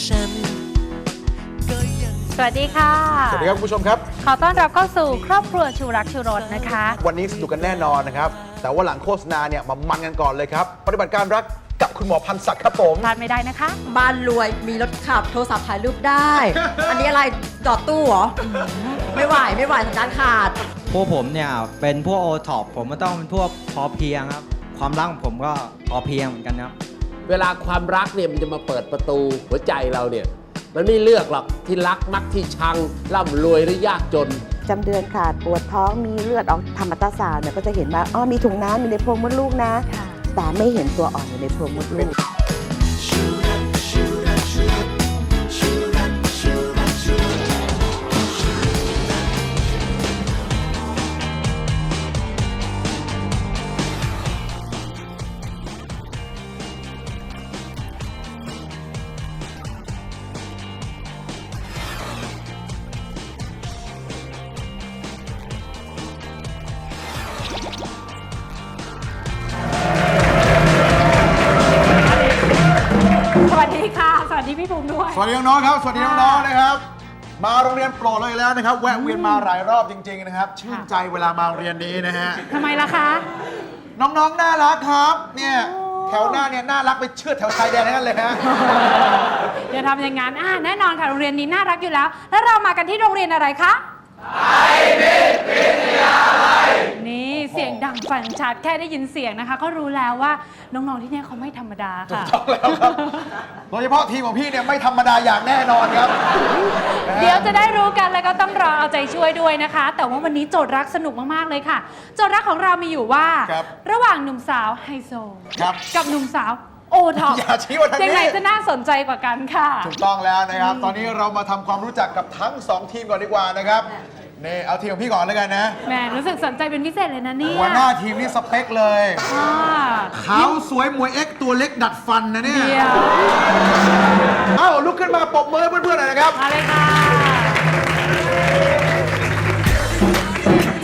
ฉันก็ยังสวัสดีค่ะ สวัสดีครับคุณผู้ชมครับ ขอต้อนรับเข้าสู่ครอบครัวชูรักชูรสนะคะ วันนี้สนุกกันแน่นอนนะครับ แต่ว่าหลังโฆษณาเนี่ยมามันกันก่อนเลยครับ ปฏิบัติการรักกับคุณหมอพันศักดิ์ครับผม พลาดไม่ได้นะคะ บ้านรวยมีรถขับโทรศัพท์ถ่ายรูปได้ อันนี้อะไรจอดตู้เหรอ ไม่ไหวไม่ไหวสัญญาณขาด พวกผมเนี่ยเป็นพวกโอท็อปผมก็ต้องเป็นพวกพอเพียงครับ ความรักของผมก็พอเพียงเหมือนกันครับ เวลาความรักเนี่ยมันจะมาเปิดประตูหัวใจเราเนี่ย มันไม่เลือกหรอกที่รักมักที่ชังร่ำรวยหรือยากจนจำเดือนขาดปวดท้องมีเลือดออกทำอัลตราซาวน์เนี่ยก็จะเห็นว่าอ๋อมีถุงน้ำอยู่ในโพรงมดลูกนะ แต่ไม่เห็นตัวอ่อนอยู่ในโพรงมดลูก สวัสดีน้องๆครับ สวัสดีน้องๆนะครับ มาโรงเรียนโปรดเลยแล้วนะครับ แวะเวียนมาหลายรอบจริง ๆ นะครับ ชื่นใจเวลามาโรงเรียนนี้นะฮะ ทำไมล่ะคะ น้องๆ น่ารักครับ เนี่ยแถวหน้าเนี่ยน่ารักไปเชื่อดแถวชายแดนทั้งนั้นเลยฮะอย่าทำอย่างนั้นอ่าแน่นอนค่ะโรงเรียนนี้น่ารักอยู่แล้ว แล้วเรามากันที่โรงเรียนอะไรคะไทยมิตรวิทยาลัยนี่ เสียงดังฟังชัดแค่ได้ยินเสียงนะคะ ก็รู้แล้วว่าน้องๆที่เนี่ยเขาไม่ธรรมดาค่ะ ต้องแล้วครับโดยเฉพาะทีมของพี่เนี่ยไม่ธรรมดาอย่างแน่นอนครับนะฮะเดี๋ยวจะได้รู้กันแล้วก็ต้องรอเอาใจช่วยด้วยนะคะ แต่ว่าวันนี้โจทย์รักสนุกมาก ๆ เลยค่ะ โจทย์รักของเรามีอยู่ว่า ครับระหว่างหนุ่มสาวไฮโซ ครับกับหนุ่มสาวโอท็อปอย่าชี้ว่าทางนี้ ยังไงจะน่าสนใจกว่ากันค่ะ ถูกต้องแล้วนะครับ ตอนนี้เรามาทำความรู้จักกับทั้ง 2 ทีมก่อนดีกว่านะครับ นี่เอาทีมของพี่ก่อนแล้วกันนะแหมรู้สึกสนใจเป็นพิเศษเลยนะเนี่ยหัวหน้าทีมนี่สเปคเลยอ่าขาวสวยมวยเอ็กซ์ตัวเล็กดัดฟันนะเนี่ย เดียวเอ้าลุกขึ้นมาปรบมือให้เพื่อนๆหน่อยนะครับ มาเลยค่ะ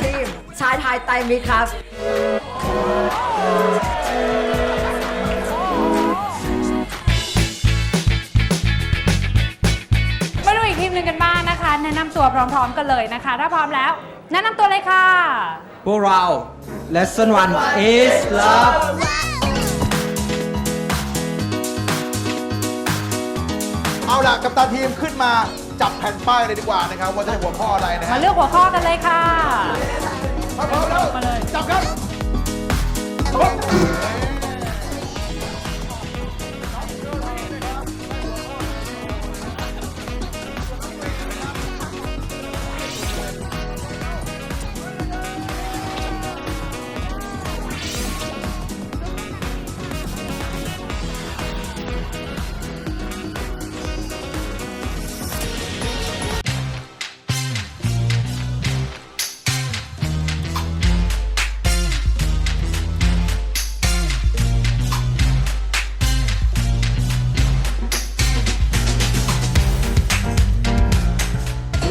ทีมชายไทยไตรมิตรครับ ตัวพร้อม ๆ กันเลยนะคะ ถ้าพร้อมแล้วแนะนำตัวเลยค่ะ พวกเรา lesson one is love เอาล่ะกัปตันทีมขึ้นมาจับแผ่นป้ายเลยดีกว่านะครับว่าจะได้หัวข้ออะไรนะมาฮะเลือกหัวข้อกันเลยค่ะ ถ้าพร้อมแล้วมาเลย จับครับ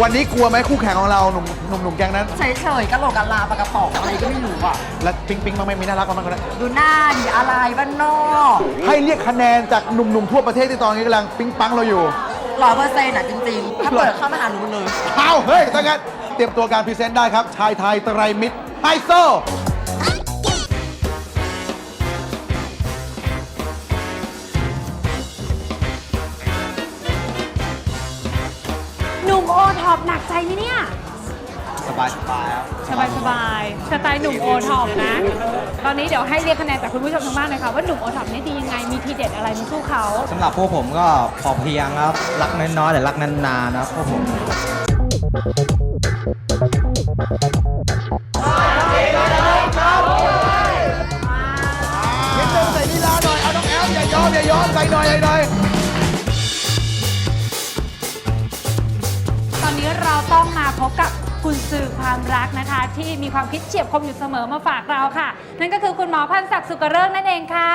วันนี้กลัวไหมคู่แข่งของเราหนุ่มหนุ่มหนุ่มแก๊งนั้น เฉยๆกะโหลกกะลาปากกระป๋องอะไรก็ไม่รู้อะ และปิ๊งปิ๊งบ้างไหมมีน่ารักบ้างไหมคนนั้นดูหน้าดิอะไรบ้านนอกให้เรียกคะแนนจากหนุ่มๆทั่วประเทศที่ตอนนี้กำลังปิ๊งปังเราอยู่ ร้อยเปอร์เซ็นต์อะจริงๆ ถ้าเปิดเข้ามาหาหนูเลย เอาเฮ้ยถ้างั้นเตรียมตัวการพรีเซนต์ได้ครับ ชายไทยไตรมิตรไฮโซ ท็อปหนักใจไหมเนี่ย สบายสบายครับสบายสบายๆสไตล์หนุ่มโอท็อปนะ ตอนนี้เดี๋ยวให้เรียกคะแนนจากคุณผู้ชมทางบ้านเลยค่ะว่าหนุ่มโอท็อปนี่ดียังไง มีทีเด็ดอะไรมาสู้เขา สำหรับพวกผมก็พอเพียงครับ รักน้อยๆแต่รักนานๆนะครับพวกผมนิดนึงใส่ลีลาหน่อย เอาน้องแอมอย่ายอมอย่ายอมใส่หน่อยใส่หน่อย ตอนนี้เราต้องมาพบกับคุณสื่อความรักนะคะ ที่มีความคิดเฉียบคมอยู่เสมอมาฝากเราค่ะ นั่นก็คือคุณหมอพันศักดิ์สุกเริกนั่นเองค่ะ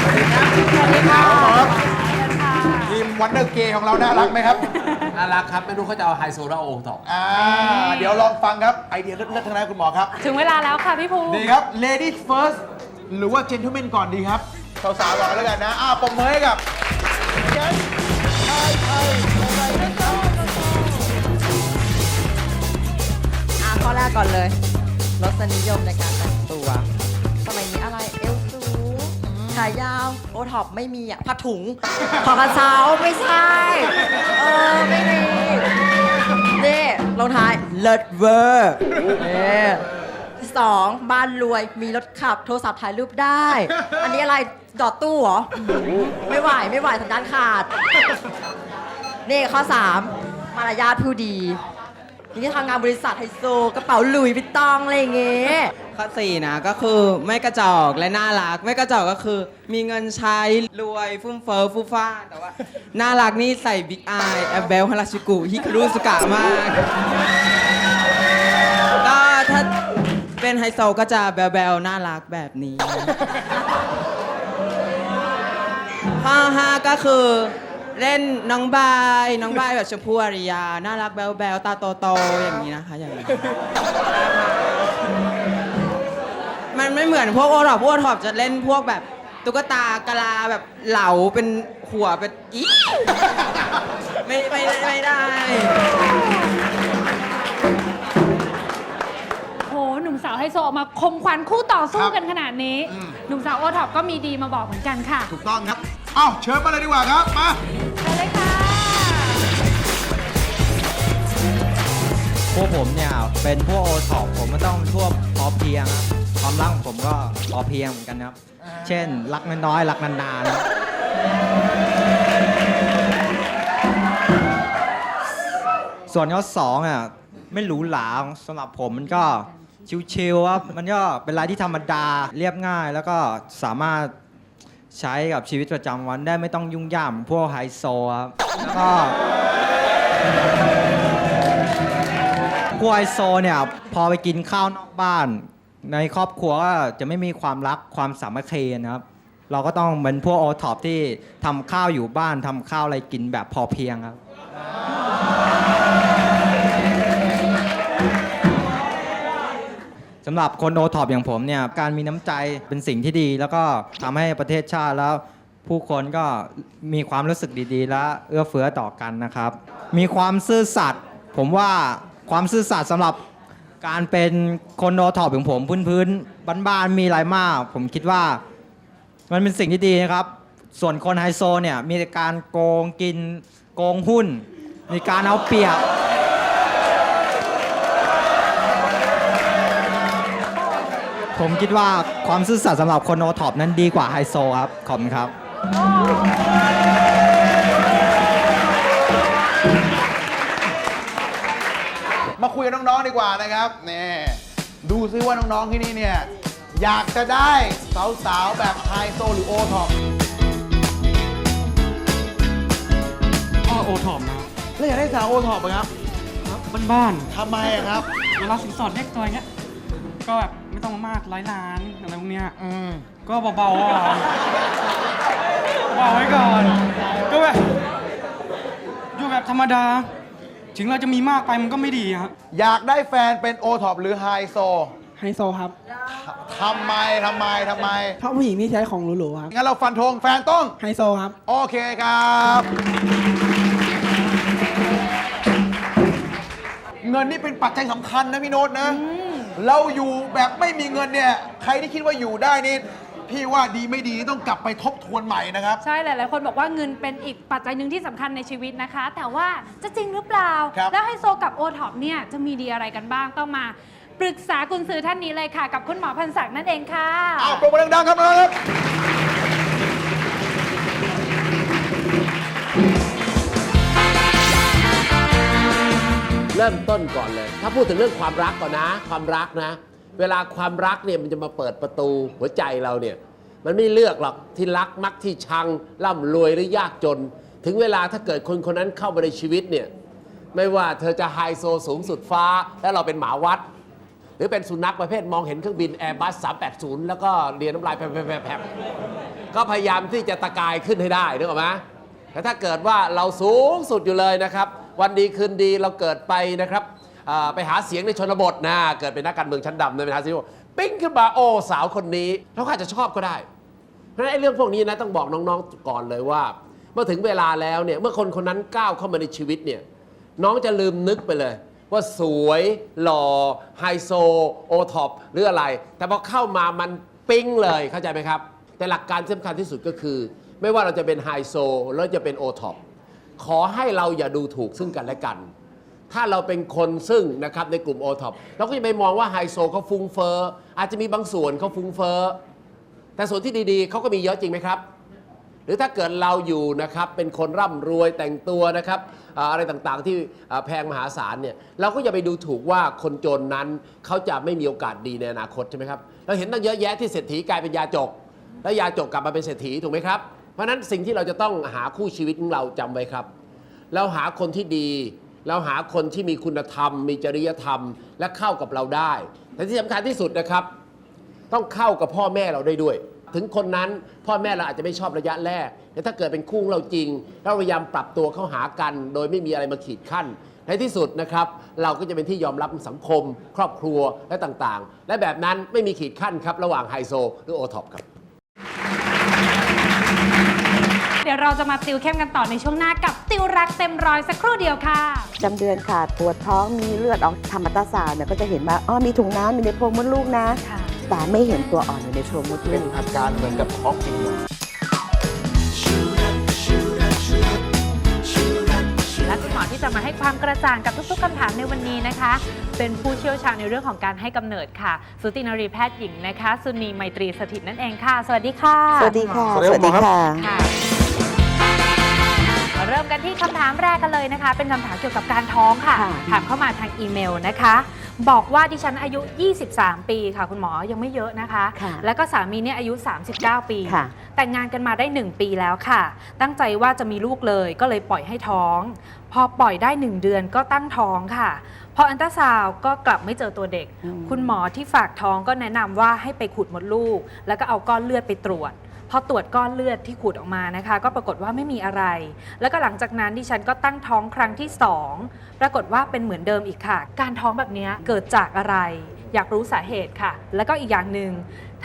สวัสดีครับสวัสดีค่ะครับเชิญค่ะทีมวันเดอร์เกย์ของเราน่ารักไหมครับ น่ารักครับ ไม่รู้เขาจะเอาไฮโซหรือเอาโอต่ออ่าเดี๋ยวลองฟังครับ ไอเดียเลิศๆทั้งนั้นคุณหมอครับ ถึงเวลาแล้วค่ะพี่ภูมิดีครับ ladies first หรือว่า gentlemen ก่อนดีครับ สาวๆก่อนแล้วกันนะ อ้าวปมมือให้กับอะข้ แรกก่อนเลยรสนิยมในการแต่งตัวสมัยนี้อะไรเอวสูงขายาวโอท็อปไม่มีอะผ้าถุงขอกระเช้าไม่ใช่เออไม่มีนี่ลงท้ายเลิศเวอร์นี่สองบ้านรวยมีรถขับโทรศัพท์ถ่ายรูปได้ อันนี้อะไรดอดตู้เหรอ ไม่ไหวไม่ไหวสัญญาณขาด นี่ข้อ 3 มารยาทผู้ดี นี่ทำงานบริษัทไฮโซกระเป๋าหลุยส์วิตตองอะไรอย่างเงี้ย ข้อสี่นะก็คือไม่กระจอกและน่ารัก ไม่กระจอกก็คือ มีเงินใช้รวยฟุ่มเฟือฟูฟ้าแต่ว่า น่ารักนี่ใส่บิ๊กอายแอบเบลฮาราชิกุฮิคารุสกะมากก็ถ้าเป็นไฮโซก็จะแบลเบลน่ารักแบบนี้ ข้อห้าก็คือ เล่นน้องบายน้องบายแบบชมพู่อารยา น่ารักแบลแบลตาโตๆอย่างนี้นะคะอย่างนี้มันไม่เหมือนพวกโอทอปพวกโอทอปจะเล่นพวกแบบตุ๊กตากะลาแบบเหลาเป็นหัวเป็นอีไม่ไม่ได้ไม่ได้ หหนุ่มสาวไฮโซออกมาคมขวัญคู่ต่อสู้กันขนาดนี้หนุ่มสาวโอท็อปก็มีดีมาบอกเหมือนกันค่ะถูกต้องครับ เอ้าเชิญมาเลยดีกว่าครับ มาไปเลยค่ะ พวกผมเนี่ยเป็นพวกโอท็อปผมก็ต้องเป็นพวกพอเพียงครับความรักของผมก็พอเพียงเหมือนกันครับ เช่น รักน้อยๆรักนานๆครับส่วนข้อสองอะไม่หรูหราสำหรับผมมันก็ ชิวๆครับ มันก็เป็นอะไรที่ธรรมดาเรียบง่าย แล้วก็สามารถใช้กับชีวิตประจำวันได้ไม่ต้องยุ่งยากเหมือนพวกไฮโซครับแล้วก็พวกไอโซเนี่ยพอไปกินข้าวนอกบ้าน ในครอบครัวก็จะไม่มีความรักความสามัคคีนะครับ เราก็ต้องเป็นพวกโอท็อปที่ทำข้าวอยู่บ้านทำข้าวอะไรกินแบบพอเพียงครับ สำหรับคนโอท็อปอย่างผมเนี่ยการมีน้ำใจเป็นสิ่งที่ดี แล้วก็ทำให้ประเทศชาติแล้วผู้คนก็มีความรู้สึกดีๆ และเอื้อเฟื้อต่อกันนะครับ มีความซื่อสัตย์ผมว่าความซื่อสัตย์สำหรับการเป็นคนโอท็อปอย่างผมพื้นๆบ้านๆมีอะไรมาก ผมคิดว่ามันเป็นสิ่งที่ดีนะครับ ส่วนคนไฮโซเนี่ยมีการโกงกินโกงหุ้น มีการเอาเปรียบ ผมคิดว่าความซื่อสัตย์สำหรับคนโอท็อปนั้นดีกว่าไฮโซครับ ขอบคุณครับ มาคุยกับน้อง ๆ ดีกว่านะครับนี่ดูซิว่าน้อง ๆ ที่นี่เนี่ย อยากจะได้สาว ๆ แบบไฮโซหรือโอท็อปก็โอท็อปนะแล้วอยากได้สาวโอท็อปไหมครับครับบ้านทำไมอะครับ ๆเวลาสินสอดเล็กตัวอย่างเงี้ยก็แบบไม่ ต้องมากร้อยล้านอะไรพวกเนี้ยอืมก็เบาๆอะเบาไว้ก่อน ก็แบบอยู่แบบธรรมดา ถึงเราจะมีมากไปมันก็ไม่ดีครับอยากได้แฟนเป็นโอท็อปหรือไฮโซไฮโซครับ ทำไมทำไมทำไม เพราะผู้หญิงที่ใช้ของหรูๆครับ งั้นเราฟันธงแฟนต้อง ไฮโซครับ โอเคครับ เงินนี่เป็นปัจจัยสำคัญนะพี่โน้ตนะ เราอยู่แบบไม่มีเงินเนี่ย ใครที่คิดว่าอยู่ได้นี่ พี่ว่าดีไม่ดีต้องกลับไปทบทวนใหม่นะครับ ใช่หลาย ๆ คนบอกว่าเงินเป็นอีกปัจจัยหนึ่งที่สำคัญในชีวิตนะคะ แต่ว่าจะจริงหรือเปล่า ครับ แล้วไฮโซกับโอท็อปเนี่ยจะมีดีอะไรกันบ้างต้องมาปรึกษากุญซือท่านนี้เลยค่ะ กับคุณหมอพันศักดิ์นั่นเองค่ะ อ้าวปรบมือดังๆครับน้องๆครับ ริ่มต้นก่อนเลย ถ้าพูดถึงเรื่องความรักก่อนนะ ความรักนะ เวลาความรักเนี่ยมันจะมาเปิดประตูหัวใจเราเนี่ย มันไม่เลือกหรอกที่รักมักที่ชังร่ำรวยหรือยากจน ถึงเวลาถ้าเกิดคนคนนั้นเข้ามาในชีวิตเนี่ยไม่ว่าเธอจะไฮโซสูงสุดฟ้า แล้วเราเป็นหมาวัด หรือเป็นสุนัขประเภทมองเห็นเครื่องบิน Airbus 380 แล้วก็เรียนน้ำลายแผ่ๆๆๆก็พยายามที่จะตะกายขึ้นให้ได้นึกออกไหมแต่ถ้าเกิดว่าเราสูงสุดอยู่เลยนะครับ วันดีคืนดีเราเกิดไปนะครับไปหาเสียงในชนบทนะเกิดเป็นนักการเมืองชั้นดำเลยไปหาเสียงปิ้งขึ้นมาโอ้สาวคนนี้เราอาจจะชอบก็ได้ เพราะฉะนั้นไอ้เรื่องพวกนี้นะต้องบอกน้องๆก่อนเลยว่า เมื่อถึงเวลาแล้วเนี่ยเมื่อคนคนนั้นก้าวเข้ามาในชีวิตเนี่ยน้องจะลืมนึกไปเลย ว่าสวยหล่อไฮโซโอท็อปหรืออะไร แต่พอเข้ามามันปิ๊งเลยเข้าใจไหมครับ แต่หลักการสำคัญที่สุดก็คือ ไม่ว่าเราจะเป็นไฮโซหรือจะเป็นโอท็อป ขอให้เราอย่าดูถูกซึ่งกันและกัน ถ้าเราเป็นคนซึ่งนะครับในกลุ่มโอท็อปเราก็จะไปมองว่าไฮโซเขาฟุ้งเฟอ้ออาจจะมีบางส่วนเขาฟุ้งเฟอ้อแต่ส่วนที่ดีๆเขาก็มีเยอะจริงไหมครับ หรือถ้าเกิดเราอยู่นะครับเป็นคนร่ำรวยแต่งตัวนะครับอะไรต่างๆที่แพงมหาศาลเนี่ยเราก็อย่าไปดูถูกว่าคนจนนั้นเขาจะไม่มีโอกาสดีในอนาคตใช่ไหมครับเราเห็นตั้งเยอะแยะที่เศรษฐีกลายเป็นยาจก แล้วยาจกกลับมาเป็นเศรษฐีถูกไหมครับ เพราะฉะนั้นสิ่งที่เราจะต้องหาคู่ชีวิตของเราจำไว้ครับ เราหาคนที่ดี เราหาคนที่มีคุณธรรม มีจริยธรรม และเข้ากับเราได้ แต่ที่สำคัญที่สุดนะครับ ต้องเข้ากับพ่อแม่เราได้ด้วย ถึงคนนั้นพ่อแม่เราอาจจะไม่ชอบระยะแรกแต่ถ้าเกิดเป็นคู่ของเราจริงเราพยายามปรับตัวเข้าหากัน โดยไม่มีอะไรมาขีดขั้น ในที่สุดนะครับ เราก็จะเป็นที่ยอมรับของสังคม ครอบครัวและต่างๆ และแบบนั้นไม่มีขีดขั้นครับระหว่างไฮโซหรือโอท็อปครับ เดี๋ยวเราจะมาติวเข้มกันต่อในช่วงหน้ากับติวรักเต็มร้อยสักครู่เดียวค่ะ จำเดือนขาดปวดท้องมีเลือดออกทำอัลตราซาวน์เนี่ยก็จะเห็นว่าอ๋อมีถุงน้ำมีในโพรงมดลูกนะ ค่ะ แต่ไม่เห็นตัวอ่อนอยู่ในโพรงมดลูเป็นกอาการเหมือนกับท้องจริงเลย และคุณหมอที่จะมาให้ความกระจ่างกับทุกๆคำถามในวันนี้นะคะ เป็นผู้เชี่ยวชาญในเรื่องของการให้กำเนิดค่ะสุตินารีแพทย์หญิงนะคะ สุนีไมตรีสถิตนั่นเองค่ะ สวัสดีค่ะสวัสดีค่ะ สวัสดีครับ ค่ะมาเริ่ม กันที่คำถามแรกกันเลยนะคะ เป็นคำถามเกี่ยวกับการท้องค่ะ ค่ะ ถามเข้ามาทางอีเมลนะคะ บอกว่าดิฉันอายุ 23 ปีค่ะ คุณหมอยังไม่เยอะนะคะ ค่ะ แล้วก็สามีเนี่ยอายุ 39 ปี ค่ะ แต่งงานกันมาได้ 1 ปีแล้วค่ะ ตั้งใจว่าจะมีลูกเลยก็เลยปล่อยให้ท้อง พอปล่อยได้ 1 เดือนก็ตั้งท้องค่ะ พออันตราซาวด์ก็กลับไม่เจอตัวเด็ก อืม คุณหมอที่ฝากท้องก็แนะนำว่าให้ไปขุดมดลูก แล้วก็เอาก้อนเลือดไปตรวจ พอตรวจก้อนเลือดที่ขูดออกมานะคะ ก็ปรากฏว่าไม่มีอะไร แล้วก็หลังจากนั้นดิฉันก็ตั้งท้องครั้งที่ 2 ปรากฏว่าเป็นเหมือนเดิมอีกค่ะ การท้องแบบนี้เกิดจากอะไร อยากรู้สาเหตุค่ะ แล้วก็อีกอย่างหนึ่ง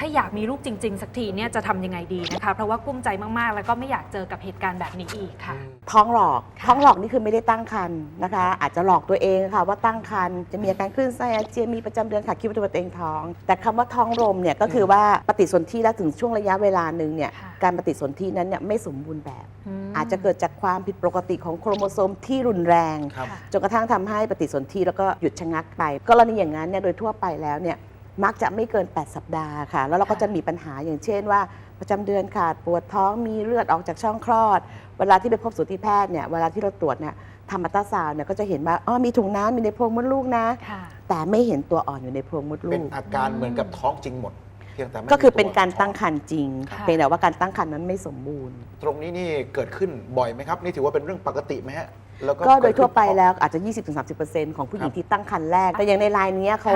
ถ้าอยากมีลูกจริง ๆ สักทีเนี่ยจะทำยังไงดีนะคะ เพราะว่ากุ้มใจมากๆ แล้วก็ไม่อยากเจอกับเหตุการณ์แบบนี้อีกค่ะ ท้องหลอก ท้องหลอกนี่คือไม่ได้ตั้งครรภ์นะคะ อาจจะหลอกตัวเองค่ะว่าตั้งครรภ์จะมีอาการคลื่นไส้อาเจียนมีประจำเดือนค่ะคิดว่าตัวเองท้อง แต่คำว่าท้องลมเนี่ยก็คือว่าปฏิสนธิแล้วถึงช่วงระยะเวลาหนึ่งเนี่ยค่ะ การปฏิสนธินั้นเนี่ยไม่สมบูรณ์แบบ มอาจจะเกิดจากความผิดปกติของโครโมโซมที่รุนแรง ครับ จนกระทั่งทำให้ปฏิสนธิแล้วก็หยุดชะงักไป กรณีอย่างนั้นเนี่ยโดยทั่วไปแล้วเนี่ยมักจะไม่เกิน 8 สัปดาห์ค่ะ แล้วเราก็จะมีปัญหาอย่างเช่นว่า ประจำเดือนขาดปวดท้องมีเลือดออกจากช่องคลอด เวลาที่ไปพบสูติแพทย์เนี่ยเวลาที่เราตรวจเนี่ยทำอัลตราซาวน์เนี่ยก็จะเห็นว่าอ๋อมีถุงน้ำมีในโพรงมดลูกนะค่ะแต่ไม่เห็นตัวอ่อนอยู่ในโพรงมดลูเป็นกอาการเหมือนกับท้องจริงหมดเพียงแต่ไม่ก็คือมีเป็นการท้อตั้งครรภ์จริงค่ะเพียงแต่ว่าการตั้งครรภ์นั้นไม่สมบูรณ์ ตรงนี้นี่เกิดขึ้นบ่อยไหมครับ นี่ถือว่าเป็นเรื่องปกติไหมฮะแล้วก็โดยเขึ้นทั่วไปเพราะแล้วอาจจะ 20-30%ของผู้หญิงครับที่ตั้งครรภ์แรก แต่อย่างในรายเนี้ยเขา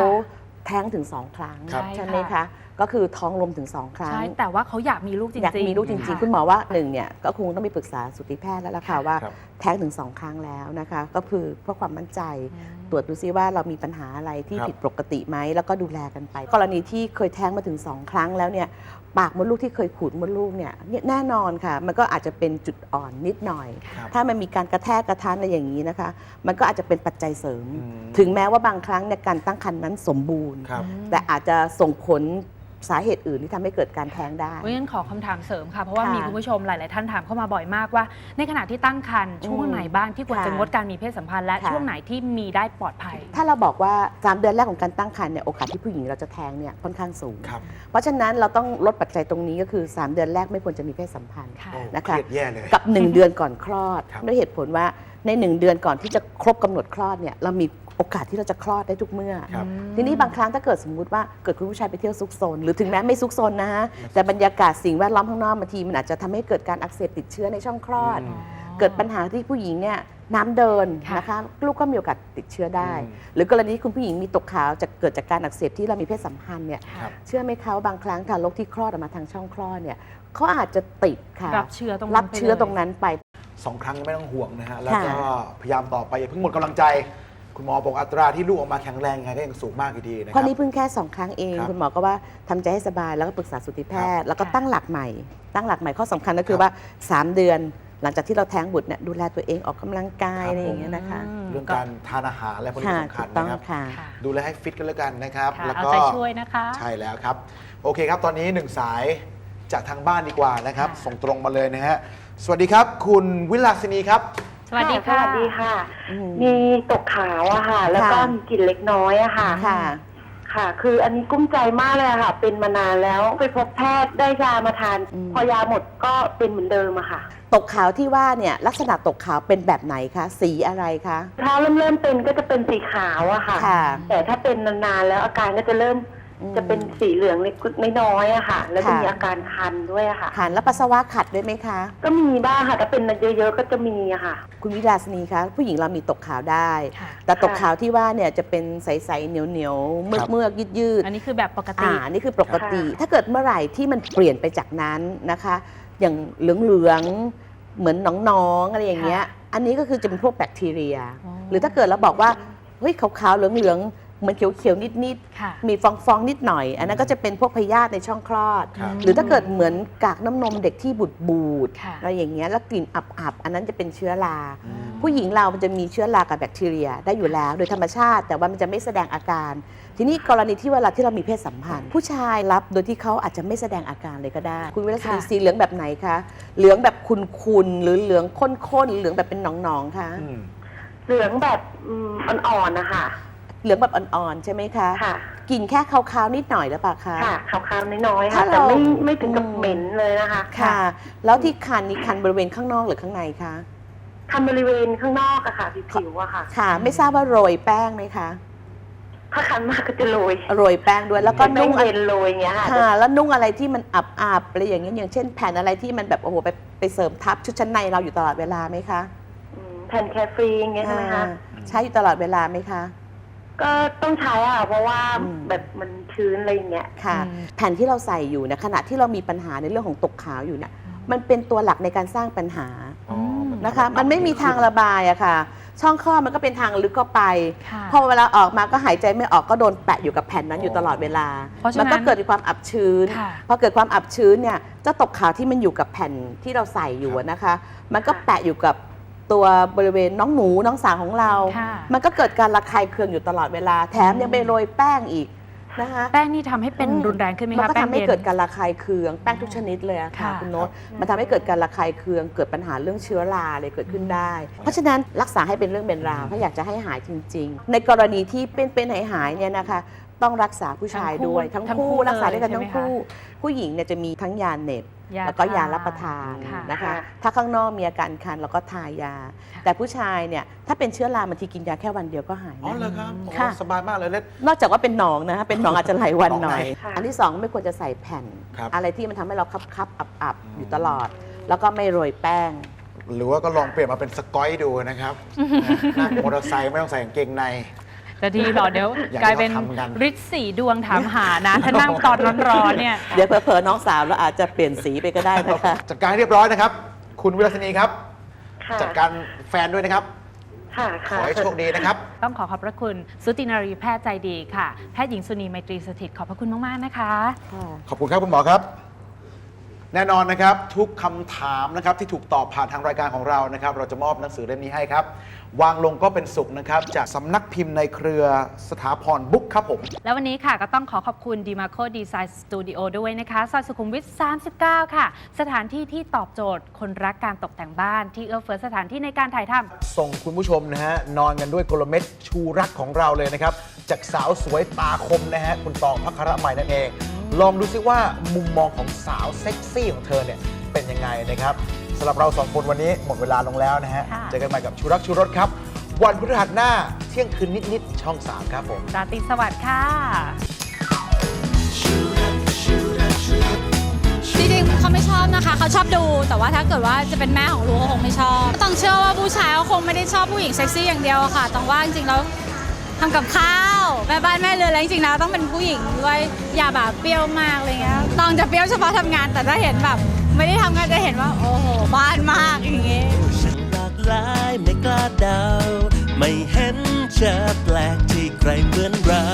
แท้งถึง2ครั้งครับ ใช่ไหมคะก็คือท้องลมถึง2ครั้ง ใช่ แต่ว่าเขาอยากมีลูกจริงๆ อยากมีลูกจริงค่ะๆคุณหมอว่าหนึ่งเนี่ยก็คงต้องไปปรึกษาสุติแพทย์แล้วล่ะค่ะว่าครับแท้งถึง2ครั้งแล้วนะคะ ก็คือเพื่อความมั่นใจอืมตรวจดูซิว่าเรามีปัญหาอะไรที่ครับ ผิดปกติไหมแล้วก็ดูแลกันไป กรณีที่เคยแท้งมาถึง2ครั้งแล้วเนี่ย ปากมดลูกที่เคยขูดมดลูกเนี่ยเนี่ยแน่นอนค่ะ มันก็อาจจะเป็นจุดอ่อนนิดหน่อย ครับถ้ามันมีการกระแทกกระทันอะไรอย่างนี้นะคะ มันก็อาจจะเป็นปัจจัยเสริม อืม ถึงแม้ว่าบางครั้งเนี่ยการตั้งครรภ์นั้นสมบูรณ์ ครับ แต่อาจจะส่งผล สาเหตุอื่นที่ทำให้เกิดการแท้งได้ เพราะฉะนั้นขอคำถามเสริมค่ะ เพราะว่าค่ะมีคุณผู้ชมหลาย ๆ ท่านถามเข้ามาบ่อยมากว่า ในขณะที่ตั้งครรภ์ช่วงไหนบ้างที่ควรจะค่ะงดการมีเพศสัมพันธ์และค่ะ ช่วงไหนที่มีได้ปลอดภัย ถ้าเราบอกว่า 3 เดือนแรกของการตั้งครรภ์เนี่ยโอกาสที่ผู้หญิงเราจะแท้งเนี่ยค่อนข้างสูง ครับเพราะฉะนั้นเราต้องลดปัจจัยตรงนี้ก็คือ 3 เดือนแรกไม่ควรจะมีเพศสัมพันธ์ ค่ะ โอ้นะเคคะรียดแย่เลย กับ 1 เดือนก่อนคลอดครับ ด้วยเหตุผลว่า ใน1เดือนก่อนที่จะครบกำหนดคลอดเนี่ยเรามีโอกาสที่เราจะคลอดได้ทุกเมื่อครับทีนี้บางครั้งถ้าเกิดสมมุติว่าเกิดคุณผู้ชายไปเที่ยวซุกซนหรือถึงแม้ไม่ซุกซนนะฮะแต่บรรยากาศสิ่งแวดล้อมข้างนอกบางทีมันอาจจะทำให้เกิดการอักเสบติดเชื้อในช่องคลอดอืมเกิดปัญหาที่ผู้หญิงเนี่ยน้ำเดินค่ะนะคะลูกก็มีโอกาสติดเชื้อได้อืมหรือกรณีที่คุณผู้หญิงมีตกขาวจะเกิดจากการอักเสบที่เรามีเพศสัมพันธ์เนี่ยครับเชื่อไหมคะว่าบางครั้งทารกที่คลอดออกมาทางช่องคลอดเนี่ยเขาอาจจะติดค่ะรับเชื้อตรงนั้นรับเชื้อไปเลยตรงนั้นไป สองครั้งยังไม่ต้องห่วงนะฮะ แล้วก็ค่ะพยายามต่อไปอย่าเพิ่งหมดกำลังใจ คุณหมอบอกอัตราที่ลูกออกมาแข็งแรงยังไงก็ยังสูงมากอยู่ดีนะคเพรัราะบนี่เพิ่งแค่2ครั้งเอง ครับคุณหมอก็ว่าทำใจให้สบายแล้วก็ปรึกษาสุติแพทย์ แล้วก็ค่ะตั้งหลักใหม่ ตั้งหลักใหม่ข้อสำคัญก็คือครับว่า 3 เดือน หลังจากที่เราแท้งบุตรเนี่ยดูแลตัวเองออกกำลังกายครับ อะไรอย่างเงี้ยนะคะเรื่องการทานอาหารและพวกนี้ค่ะสำคัถูญกต้องนะครับ ค่ะ ค่ะดูแลให้ฟิตกันแล้วกันนะครับ ค่ะแล้วเอาก็ใจช่วยนะคะ ใช่แล้วครับ โอเคครับ ตอนนี้หนึ่งสายจากทางบ้านดีกว่านะครับ ค่ะ ส่งตรงมาเลยนะฮะ สวัสดีครับ คุณวิลาสินีครับ สวัสดีค่ะ สวัสดีค่ะ อืมมีตกขาวอะค่ะ แล้วก็ค่ะ มีกลิ่นเล็กน้อยอะค่ะ ค่ะ ค่ะ คืออันนี้กุ้มใจมากเลยอะค่ะ เป็นมานานแล้วไปพบแพทย์ได้ยามาทาน อืม พอยาหมดก็เป็นเหมือนเดิมอะค่ะ ตกขาวที่ว่าเนี่ยลักษณะตกขาวเป็นแบบไหนคะ สีอะไรคะ ถ้าเริ่มเริ่มเป็นก็จะเป็นสีขาวอะค่ะ ค่ะ แต่ถ้าเป็นนานๆแล้วอาการก็จะเริ่มอืม จะเป็นสีเหลืองเล็กน้อยๆอะค่ะ แล้วจะค่ะมีอาการคันด้วยอะค่ะทานแล้วปัสสาวะขัดด้วยไหมคะ ก็มีบ้างค่ะถ้าเป็นเยอะๆก็จะมีอะค่ะ คุณวิลาสนีคะผู้หญิงเรามีตกขาวได้ค่ะแต่ตกขาวที่ว่าเนี่ยจะเป็นใสๆเหนียวๆเมือกเมือกยืดยืดๆอันนี้คือแบบปกติอ่านี่คือปกติค่ะถ้าเกิดเมื่อไหร่ที่มันเปลี่ยนไปจากนั้นนะคะ อย่างเหลืองๆเหมือนหนองๆอะไรอย่างเงี้ย อันนี้ก็คือจะเป็นพวกแบคทีเรียอ๋อหรือถ้าเกิดเราบอกว่าเฮ้ยขาวๆเหลืองๆ เหมือนเขียวๆ นิดค่ะๆ มีฟองๆ นิดหน่อย อันนั้นก็จะเป็นพวกพยาธิในช่องคลอด ครับ หรือถ้าเกิดเหมือนกากน้ำนมเด็กที่บูดบูดๆค่ะ อะไรอย่างเงี้ยแล้วกลิ่นอับๆ อันนั้นจะเป็นเชื้อรา ผู้หญิงเรามันจะมีเชื้อรากับแบคทีเรียได้อยู่แล้ว โดยธรรมชาติแต่ว่ามันจะไม่แสดงอาการ ทีนี้กรณีที่เวลาที่เรามีเพศสัมพันธ์ ผู้ชายรับโดยที่เขาอาจจะไม่แสดงอาการเลยก็ได้ คุณวิรัชนีค่ะ สีเหลืองแบบไหนคะเหลืองแบบคุนๆหรือเหลืองข้นๆหรือเหลืองแบบเป็นหนองๆคะ อืม เหลืองแบบอืมอ่อนๆนะคะ เหลืองแบบอ่อนๆใช่ไหมคะค่ะกลิ่นแค่คาวๆนิดหน่อยหรือเปล่าคะ ค่ะขาวๆน้อยๆถ้าค่ะแต่เราไม่ไม่ถึงกับอืม เหม็นเลยนะคะค่ะ แล้วที่คันนี่คันบริเวณข้างนอกหรือข้างในคะทำบริเวณข้างนอกอะค่ะผิวๆอะค่ะ ค่ะ ไม่ทราบว่าโรยแป้งไหมคะถ้าคันมากก็จะโรยโรยแป้งด้วยแล้วก็เป็นแป้นุ่งงอะไรเย็นโรยอย่างเงี้ยค่ะ ค่ะแล้วนุ่งอะไรที่มันอับอับๆอะไรอย่างเงี้ยอย่างเช่นแผ่นอะไรที่มันแบบโอ้โหไปไปเสริมทับชุดชั้นในเราอยู่ตลอดเวลาไหมคะอืมแผ่นแคฟรีอย่างเงี้ยใช่ไหมคะอ่าใช้อยู่ตลอดเวลาไหมคะ ก็ต้องใช้อะเพราะว่าอืม แบบมันชื้นอะไรอย่างเงี้ย ค่ะ อืม แผ่นที่เราใส่อยู่นะขณะที่เรามีปัญหาในเรื่องของตกขาวอยู่เนี่ยมันเป็นตัวหลักในการสร้างปัญหาอ๋อมันนะคะ มันไม่มีทางระบายอะค่ะ ช่องคลอดมันก็เป็นทางลึกเข้าไป ค่ะ พอเวลาออกมาก็หายใจไม่ออกก็โดนแปะอยู่กับแผ่นนั้นอยู่ตลอดเวลา เพราะฉะมันั้นก็เกิดความอับชื้น ค่ะ พอเกิดความอับชื้นเนี่ยเจ้าตกขาวที่มันอยู่กับแผ่นที่เราใส่อยู่อะนะคะ มันก็แปะอยู่กับ ตัวบริเวณน้องหมูน้องสาวของเรา ค่ะมันก็เกิดการระคายเคืองอยู่ตลอดเวลา แถมยังไปโรยแป้งอีกนะคะ แป้งนี่ทำให้เป็นรุนแรงขึ้นไหมมันคะก็แป้งทำให้เย็นเกิดการระคายเคืองแป้งทุกชนิดเลยอะค่ะค่ะ คุณโน้ตมันทำให้เกิดการระคายเคืองเกิดปัญหาเรื่องเชื้อราเลยเกิดขึ้นได้ เพราะฉะนั้นรักษาให้เป็นเรื่องเป็นราวถ้าอยากจะให้หายจริง ๆ ในกรณีที่เป็นเป็นหายหายๆเนี่ยนะคะ ต้องรักษาผู้ชายด้วย ทั้งทั้งคู่คู่รักษาด้วยกันเลยทั้งใช่ไหมคะคู่ ผู้หญิงเนี่ยจะมีทั้งยาเหน็บยาแล้วก็ยาทารับประทานค่ะนะคะค่ะถ้าข้างนอกมีอาการคันเราก็ทายา แต่ผู้ชายเนี่ยถ้าเป็นเชื้อราบางทีกินยาแค่วันเดียวก็หายอ๋อนะเหรอครับโอ้ค่ะสบายมากเลยเล็ดนอกจากว่าเป็นหนองนะคะเป็นหนองอาจจะหลายวันหนองหน่อยในค่ะอันที่สองไม่ควรจะใส่แผ่นครับอะไรที่มันทำให้เราคับคับอับอับๆอยู่ตลอด แล้วก็ไม่โรยแป้งหรือว่าก็ลองเปลี่ยนมาเป็นสกอยดูนะครับนั่งมอเตอร์ไซค์ไม่ต้องใส่กางเกงใน จะดีเหรอเดี๋ยวอยากกลายเป็นให้เขาทำกัน ฤทธิ์สีดวงถามหานะ ถ้านั่งตอนร้อนๆเนี่ย เดี๋ยวเผลอๆน้องสาวเราอาจจะเปลี่ยนสีไปก็ได้นะคะ จัดการให้เรียบร้อยนะครับ คุณวิรัชนีครับ ค่ะจัดการแฟนด้วยนะครับ ค่ะขค่ะ อให้โชคดีนะครับ ต้องขอขอบพระคุณสุตินารีแพทย์ใจดีค่ะ แพทย์หญิงสุนีไมตรีสถิต ขอบพระคุณมาก ๆ นะคะ ขอบคุณครับคุณหมอครับ แน่นอนนะครับทุกคำถามนะครับที่ถูกตอบผ่านทางรายการของเรานะครับ เราจะมอบหนังสือเล่มนี้ให้ครับ วางลงก็เป็นสุขนะครับ จากสำนักพิมพ์ในเครือสถาพรบุ๊กครับผม แล้ววันนี้ค่ะก็ต้องขอขอบคุณ d m a r c o Design Studio ด้วยนะคะซอยสุขุมวิท 39 ค่ะ สถานที่ที่ตอบโจทย์คนรักการตกแต่งบ้าน ที่เอื้อเฟื้อสถานที่ในการถ่ายทำส่งคุณผู้ชมนะฮะนอนกันด้วยกลเม็ดชูรักของเราเลยนะครับ จากสาวสวยตาคมนะฮะคุณตองพัคระใหม่นั่นเอง ลองดูซิว่ามุมมองของสาวเซ็กซี่ของเธอเนี่ยเป็นยังไงนะครับสำหรับเราสองคนวันนี้หมดเวลาลงแล้วนะฮะค่ะ เจอกันใหม่กับชูรักชูรสครับ วันพฤหัสหน้าเที่ยงคืนนิดๆช่อง 3 ครับผม ราตรีสวัสดิ์ค่ะ จริงๆเขาไม่ชอบนะคะ เขาชอบดูแต่ว่าถ้าเกิดว่าจะเป็นแม่ของลูกเขาคงไม่ชอบต้องเชื่อว่าผู้ชายเขาคงไม่ได้ชอบผู้หญิงเซ็กซี่อย่างเดียวอะค่ะต้องว่าจริงๆแล้วทำกับข้าว แม่บ้านแม่เรือนแล้วจริงๆแล้วต้องเป็นผู้หญิงด้วยอย่าแบบเปรี้ยวมากอะไรเงี้ยต้องจะเปรี้ยวเฉพาะทำงาน แต่ถ้าเห็นแบบ ไม่ได้ทำงานจะเห็นว่า โอ้โหบ้านมากอย่างเงี้ย ฉันหลากหลายไม่กล้าเดา ไม่เห็นจะแปลกที่ใครเหมือนเรา